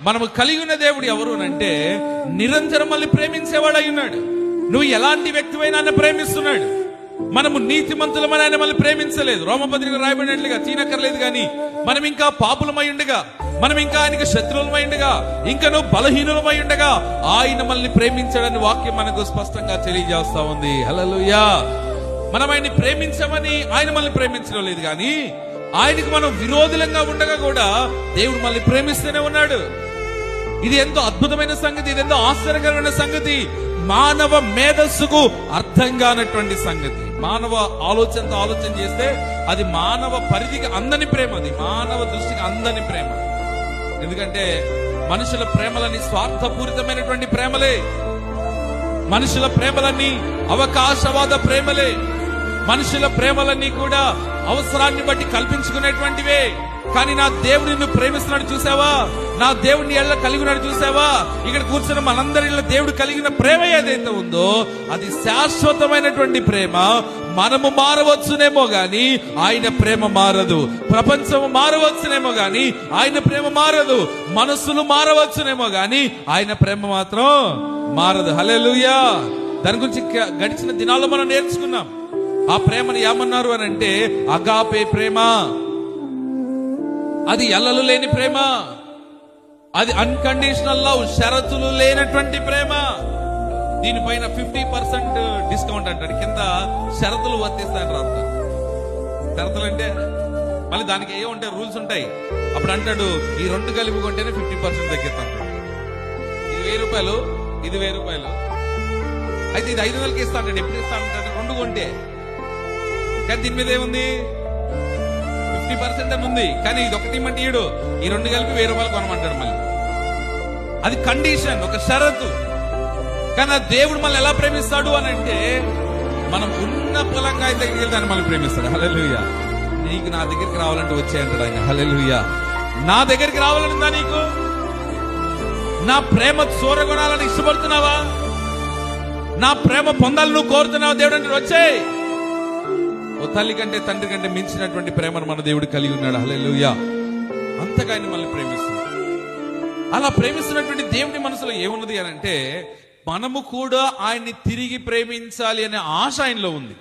మనము కలిగి ఉన్న దేవుడు ఎవరు అంటే నిరంతరం మళ్ళీ ప్రేమించేవాడు అయి ఉన్నాడు నువ్వు ఎలాంటి వ్యక్తివైనా ఆయన ప్రేమిస్తున్నాడు. మనము నీతిమంతులమని ఆయన మళ్ళీ ప్రేమించలేదు. రోమపత్రిక రాయబడినట్లుగా తీనక్కర్లేదు కానీ మనం ఇంకా పాపులమై ఉండగా మనం ఇంకా ఆయనకి శత్రువులమై ఉండగా ఇంకా నువ్వు బలహీనులమై ఉండగా ఆయన మనల్ని ప్రేమించాడని వాక్యం మనకు స్పష్టంగా తెలియజేస్తా ఉంది. హలలుయా మనం ఆయన్ని ప్రేమించమని ఆయన మనల్ని ప్రేమించడం లేదు కానీ ఆయనకు మనం విరోధులంగా ఉండగా కూడా దేవుడు మనల్ని ప్రేమిస్తూనే ఉన్నాడు. ఇది ఎంతో అద్భుతమైన సంగతి ఇది ఎంతో ఆశ్చర్యకరమైన సంగతి. మానవ మేధస్సుకు అర్థం కానటువంటి సంగతి. మానవ ఆలోచనతో ఆలోచన చేస్తే అది మానవ పరిధికి అందని ప్రేమ అది మానవ దృష్టికి అందని ప్రేమ. ఎందుకంటే మనుషుల ప్రేమలని స్వార్థపూరితమైనటువంటి ప్రేమలే. మనుషుల ప్రేమలన్నీ అవకాశవాద ప్రేమలే. మనుషుల ప్రేమలన్నీ కూడా అవసరాన్ని బట్టి కల్పించుకునేటువంటివే. కానీ నా దేవుడు నిన్ను ప్రేమిస్తున్నాడు చూసావా? నా దేవుడిని ఎళ్ళ కలిగినాడు చూసావా? ఇక్కడ కూర్చున్న మనందరిలో దేవుడు కలిగిన ప్రేమ ఏదైతే ఉందో అది శాశ్వతమైనటువంటి ప్రేమ. మనము మారవచ్చునేమో గాని ఆయన ప్రేమ మారదు. ప్రపంచం మారవచ్చునేమో గాని ఆయన ప్రేమ మారదు. మనస్సులు మారవచ్చునేమో గాని ఆయన ప్రేమ మాత్రం మారదు. హలే దాని గురించి గడిచిన దినాల్లో మనం నేర్చుకున్నాం. ఆ ప్రేమను ఏమన్నారు అని అంటే అగాపే ప్రేమ. అది ఎల్లలు లేని ప్రేమ. అది అన్కండిషనల్ లవ్ షరతులు లేనటువంటి ప్రేమ. దీనిపైన ఫిఫ్టీ పర్సెంట్ డిస్కౌంట్ అంటాడు కింద షరతులు వర్తిస్తాయని రాస్తాడు షరతులు అంటే మళ్ళీ దానికి ఏ ఉంటాయి? రూల్స్ ఉంటాయి. అప్పుడు అంటాడు ఈ రెండు కలిపి కొంటేనే ఫిఫ్టీ పర్సెంట్ తగ్గిస్తాను. ఇది వెయ్యి రూపాయలు ఇది వెయ్యి రూపాయలు. అయితే ఇది ఐదు వందలకి ఇస్తాను ఎప్పుడు ఇస్తాను రెండు కొంటే. కానీ దీని మీద ఏముంది? ఫిఫ్టీ పర్సెంట్ అని ఉంది. కానీ ఇది ఒకటి ఇమ్మంటే ఈడు. ఈ రెండు కలిపి వెయ్యి రూపాయలు కొనమంటాడు మళ్ళీ. అది కండిషన్ ఒక షరతు. కానీ ఆ దేవుడు మళ్ళీ ఎలా ప్రేమిస్తాడు అని అంటే మనం ఉన్న పొలంగా అయితే దగ్గరికి మనల్ని మళ్ళీ ప్రేమిస్తాడు. హలెలుయ నీకు నా దగ్గరికి రావాలంటే వచ్చాయంటాడు ఆయన. హలెలుయ నా దగ్గరికి రావాలనుందా నీకు? నా ప్రేమ చూరగొనాలని ఇష్టపడుతున్నావా? నా ప్రేమ పొందాలని నువ్వు కోరుతున్నావు? దేవుడు అంటే ఓ తల్లి కంటే తండ్రి కంటే మించినటువంటి ప్రేమను మన దేవుడు కలిగి ఉన్నాడు. హలెలుయా అంతగా ఆయన మనల్ని ప్రేమిస్తున్నాడు. అలా ప్రేమిస్తున్నటువంటి దేవుని మనసులో ఏమున్నది అని అంటే మనము కూడా ఆయన్ని తిరిగి ప్రేమించాలి అనే ఆశ ఆయనలో ఉంది.